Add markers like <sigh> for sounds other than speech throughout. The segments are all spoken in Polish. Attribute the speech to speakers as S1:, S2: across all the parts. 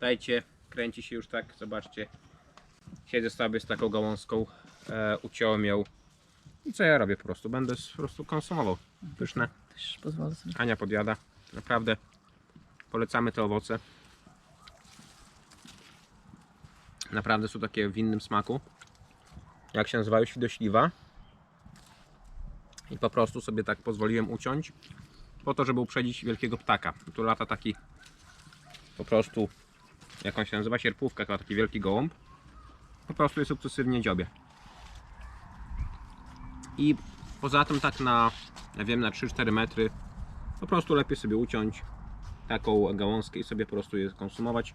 S1: Dajcie, kręci się już tak, zobaczcie. Siedzę sobie z taką gałązką, e, uciąłem ją. I co ja robię po prostu? Będę po prostu konsumował. Pyszne.
S2: Też pozwolę sobie.
S1: Ania podjada. Naprawdę polecamy te owoce. Naprawdę są takie w innym smaku. Jak się nazywają? Świdośliwa. I po prostu sobie tak pozwoliłem uciąć. Po to, żeby uprzedzić wielkiego ptaka. Tu lata taki po prostu, jak on się nazywa? Sierpówka, chyba taki wielki gołąb. Po prostu je sukcesywnie dziobie. I poza tym tak na, ja wiem, na 3-4 metry po prostu lepiej sobie uciąć taką gałązkę i sobie po prostu je konsumować.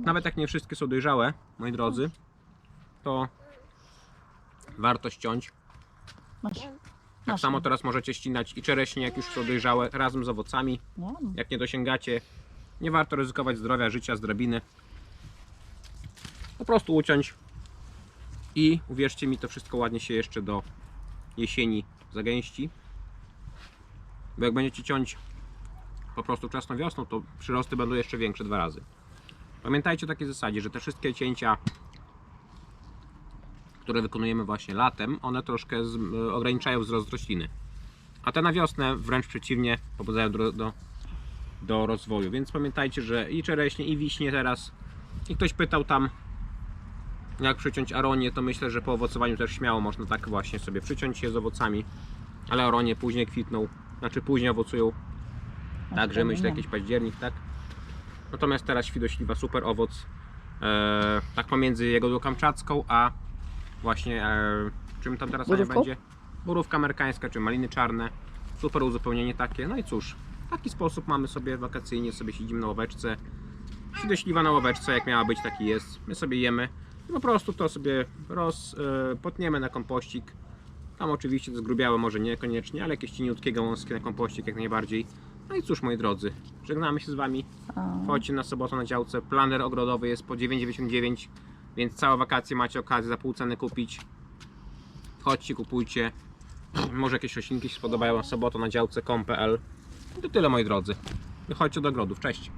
S1: Nawet jak nie wszystkie są dojrzałe, moi drodzy, to warto ściąć.
S2: masz.
S1: Tak
S2: Masz.
S1: samo teraz możecie ścinać i czereśnie, jak już są dojrzałe, razem z owocami. Jak nie dosięgacie, nie warto ryzykować zdrowia, życia z drabiny. Po prostu uciąć i uwierzcie mi, to wszystko ładnie się jeszcze do jesieni zagęści. Bo jak będziecie ciąć po prostu wczesną wiosną, to przyrosty będą jeszcze większe dwa razy. Pamiętajcie o takiej zasadzie, że te wszystkie cięcia, które wykonujemy właśnie latem, one troszkę z, ograniczają wzrost rośliny. A te na wiosnę wręcz przeciwnie pobudzają do, do, do rozwoju. Więc pamiętajcie, że i czereśnie, i wiśnie teraz. I ktoś pytał tam, jak przyciąć aronię, to myślę, że po owocowaniu też śmiało można tak właśnie sobie przyciąć je z owocami. Ale aronie później kwitną, znaczy później owocują. Także myślę jakiś październik, tak? Natomiast teraz świdośliwa, super owoc. E, tak pomiędzy jagodą kamczacką, a właśnie e, czym tam teraz Ania będzie? Borówka amerykańska, czy maliny czarne. Super uzupełnienie takie. No i cóż, w taki sposób mamy sobie wakacyjnie, sobie siedzimy na ławeczce. Świdośliwa na ławeczce, jak miała być, taki jest. My sobie jemy i po prostu to sobie roz, e, potniemy na kompościk. Tam oczywiście to zgrubiałe może niekoniecznie, ale jakieś cieniutkie gałązki na kompościk jak najbardziej. No i cóż moi drodzy, żegnamy się z Wami. Chodźcie na sobotę na działce. Planer ogrodowy jest po 9,99, więc całe wakacje macie okazję za pół ceny kupić. Wchodźcie, kupujcie. <clears throat> Może jakieś roślinki się spodobają na sobotę na działce.com.pl. To tyle moi drodzy. Wychodźcie do ogrodów. Cześć.